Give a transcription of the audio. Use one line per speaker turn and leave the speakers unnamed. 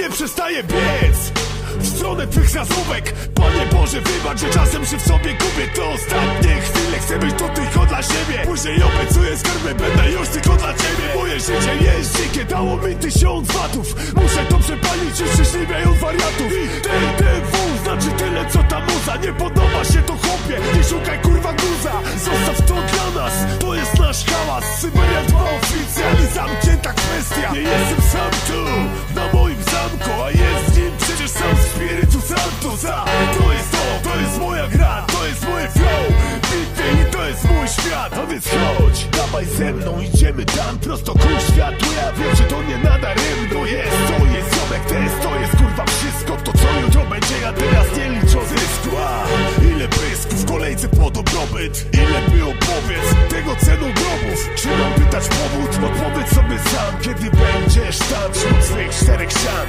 nie przestaję biec. W stronę twych zazówek Panie Boże, wybacz, że czasem się w sobie gubię. To ostatnie chwile, chcę być tu tylko dla siebie. Później obiecuję skarby, będę już tylko dla ciebie. Moje życie jest dzikie, dało mi tysiąc watów. Muszę to przepalić, od wariatów. I TDW znaczy tyle, co ta muza. Nie podoba się to chłopie, nie szukaj kurwa guza. Zostaw to dla nas, to jest nasz hałas. Syberia 2 oficjalnie zamknięta kwestia. Nie jestem sam tu, na zamku A jest nim przecież sam Spiritu Santus A to jest to, to jest moja gra To jest moje flow, bity i to jest mój świat A więc chodź, dawaj ze mną, idziemy tam Prosto ku światu, ja wiem, że to nie nada To jest, to jest ziomek test To jest kurwa wszystko, to co jutro będzie Ja teraz nie liczę zysku. A ile prysku w kolejce po dobrobyt Ile było powiedz, tego ceną grobów? Czy mam pytać powód? Odpowiedz sobie sam Kiedy będziesz tam